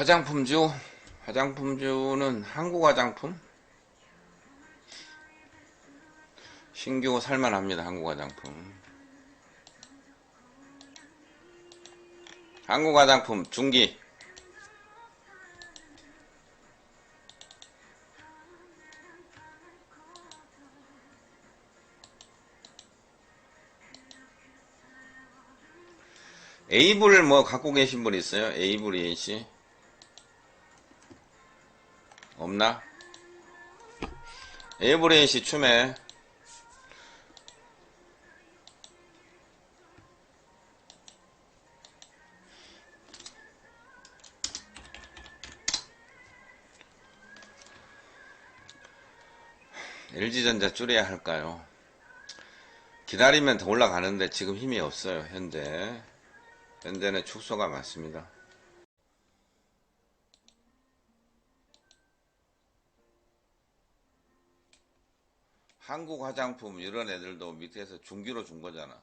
화장품주 화장품주는 한국 화장품? 신규 살만합니다 한국 화장품. 한국 화장품 중기. 에이블 뭐 갖고 계신 분 있어요? 에이블 이씨 없나? 이씨 춤에 LG전자 줄여야 할까요? 기다리면 더 올라가는데 지금 힘이 없어요, 현재. 현재는 축소가 많습니다. 한국 화장품 이런 애들도 밑에서 중기로 준 거잖아.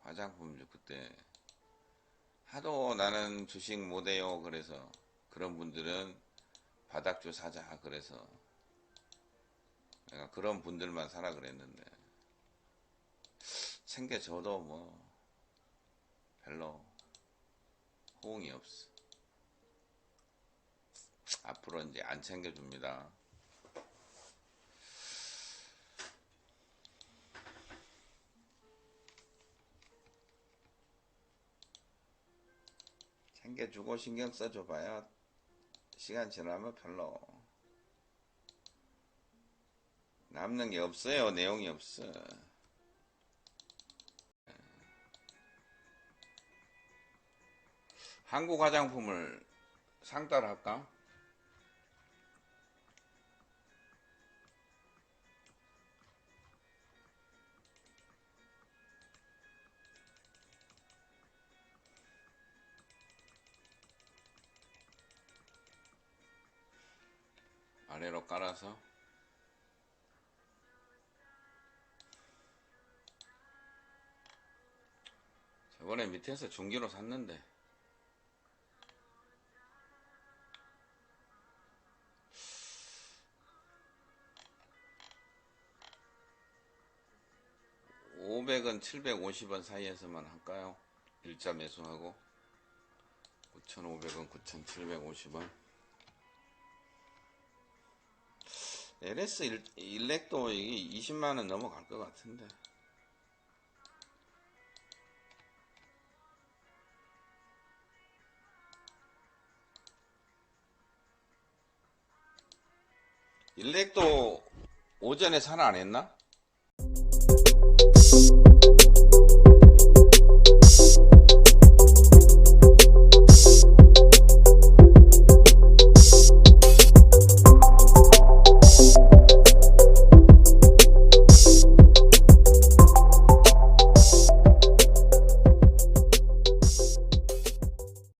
화장품 그때 하도 나는 주식 못 해요 그래서 그런 분들은 바닥주 사자 그래서 내가 그런 분들만 사라 그랬는데 챙겨줘도 뭐 별로 호응이 없어. 앞으로 이제 안 챙겨줍니다. 챙겨주고 신경 써줘봐야 시간 지나면 별로 남는 게 없어요. 내용이 없어. 한국 화장품을 상따할까? 아래로 깔아서 저번에 밑에서 중기로 샀는데 (500원) (750원) 사이에서만 할까요? 일자 매수하고 (9,500원) (9,750원) LS 일, 일렉도 이게 20만원 넘어갈 것 같은데 일렉도 오전에 산 안 했나?